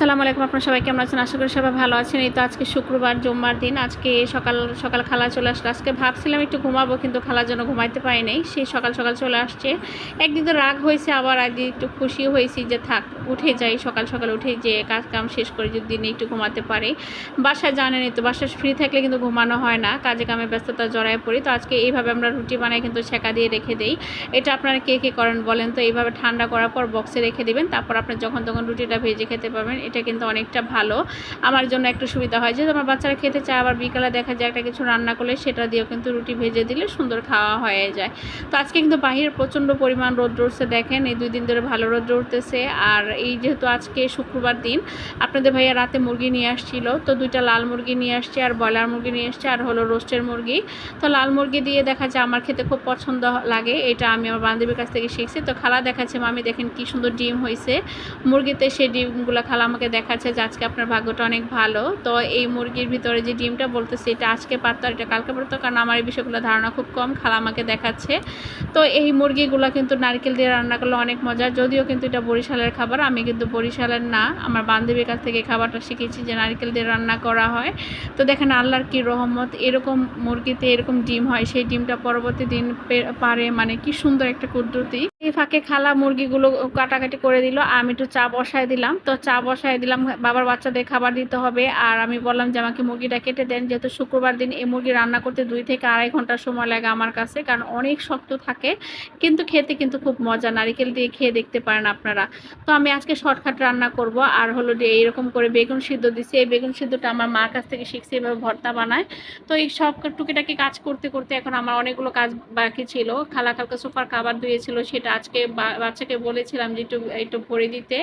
আসসালামু আলাইকুম, আপনার সবাই কেমন আছেন? আশা করি সবাই ভালো আছেন। এই তো আজকে শুক্রবার, জুম্মার দিন। আজকে সকাল সকাল খালা চলে আসলো। আজকে ভাবছিলাম একটু ঘুমাবো, কিন্তু খালার জন্য ঘুমাইতে পারি নাই। সেই সকাল সকাল চলে আসছে। একদিন তো রাগ হয়েছে, আবার একদিন একটু খুশি হয়েছি যে থাক, উঠে যাই। সকাল সকাল উঠে যে কাজ কাম শেষ করে যদি দিনে একটু ঘুমাতে পারি। বাসায় জানেনই তো, বাসায় ফ্রি থাকলে কিন্তু ঘুমানো হয় না। কাজে কামে ব্যস্ততা জড়ায় পড়ি। তো আজকে এইভাবে আমরা রুটি বানাই কিন্তু ছেঁকা দিয়ে রেখে দেই। এটা আপনারা কে কে করেন বলেন তো? এইভাবে ঠান্ডা করার পর বক্সে রেখে দেবেন। তারপর আপনি যখন, তখন রুটিটা ভেজে খেতে পারবেন। এটা কিন্তু অনেকটা ভালো। আমার জন্য একটু সুবিধা হয়। যেহেতু আমার বাচ্চারা খেতে চায়, আবার বিকালে দেখা যায় একটা কিছু রান্না করলে সেটা দিয়েও কিন্তু রুটি ভেজে দিলে সুন্দর খাওয়া হয়ে যায়। তো আজকে কিন্তু বাহিরে প্রচণ্ড পরিমাণ রোদ উঠছে দেখেন, এই দুই দিন ধরে ভালো রোদ উঠতেছে। আর এই যেহেতু আজকে শুক্রবার দিন, আপনাদের ভাইয়া রাতে মুরগি নিয়ে আসছিল, তো দুইটা লাল মুরগি নিয়ে আসছে, আর ব্রয়লার মুরগি নিয়ে আসছে, আর হলো রোস্টের মুরগি। তো লাল মুরগি দিয়ে দেখা যায় আমার খেতে খুব পছন্দ লাগে, এটা আমি আমার বান্ধবীর কাছ থেকে শিখছি। তো খালা দেখাচ্ছে, মামি দেখেন কি সুন্দর ডিম হয়েছে মুরগিতে সেই ডিমগুলো খালা আমাকে দেখাচ্ছে যে আজকে আপনার ভাগ্যটা অনেক ভালো। তো এই মুরগির ভিতরে যে ডিমটা বলতেছে, এটা আজকে পারতো আর এটা কালকে পারতো কারণ আমার এই বিষয়গুলো ধারণা খুব কম, খালা আমাকে দেখাচ্ছে। তো এই মুরগিগুলো কিন্তু নারকেল দিয়ে রান্না করলে অনেক মজার, যদিও কিন্তু এটা বরিশালের খাবার, আমি কিন্তু বরিশালের না। আমার বান্ধবীর কাছ থেকে খাবারটা শিখেছি যে নারকেল দিয়ে রান্না করা হয়। তো দেখেন আল্লাহর কি রহমত, এরকম মুরগিতে এরকম ডিম হয়, সেই ডিমটা পরবর্তী দিন পারে মানে কি সুন্দর একটা কুদরতি। এই ফাঁকে খালা মুরগিগুলো কাটাকাটি করে দিল, আমি একটু চা বসায় দিলাম। তো চা বসায় দিলাম, বাবার বাচ্চাদের খাবার দিতে হবে। আর আমি বললাম যে, আমাকে মুরগিটা কেটে দেন, যেহেতু শুক্রবার দিন এই মুরগি রান্না করতে দুই থেকে আড়াই ঘণ্টা সময় লাগে আমার কাছে, কারণ অনেক শক্ত থাকে। কিন্তু খেতে কিন্তু খুব মজা, নারিকেল দিয়ে খেয়ে দেখতে পারেন আপনারা। তো আমি আজকে শর্টকাট রান্না করব, আর হলো যে এইরকম করে বেগুন সিদ্ধ দিছি। এই বেগুন সিদ্ধটা আমার মার কাছ থেকে শিখছি, এভাবে ভর্তা বানায়। তো এই সব টুকিটাকি কাজ করতে করতে এখন আমার অনেকগুলো কাজ বাকি ছিল। খালা কালকে সোফার খাবার ধুয়েছিল সেটা আজকে বাচ্চাকে বলেছিলাম যে একটু একটু ভরে দিতে।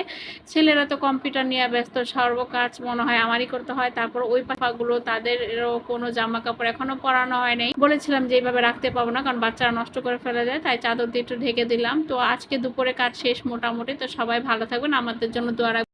ছেলেরা তো কম্পিউটার নিয়ে ব্যস্ত সর্ব কাজ মনে হয় আমারই করতে হয়। তারপর ওই পাপাগুলো তাদেরও কোনো জামা কাপড় এখনও পরানো হয় নাই। বলেছিলাম যে এইভাবে রাখতে পাবো না, কারণ বাচ্চারা নষ্ট করে ফেলে যায় তাই চাদর দিয়ে একটু ঢেকে দিলাম। তো আজকে দুপুরে কাজ শেষ মোটামুটি। তো সবাই ভালো থাকবেন। আমাদের জন্য দোয়া রাখবেন।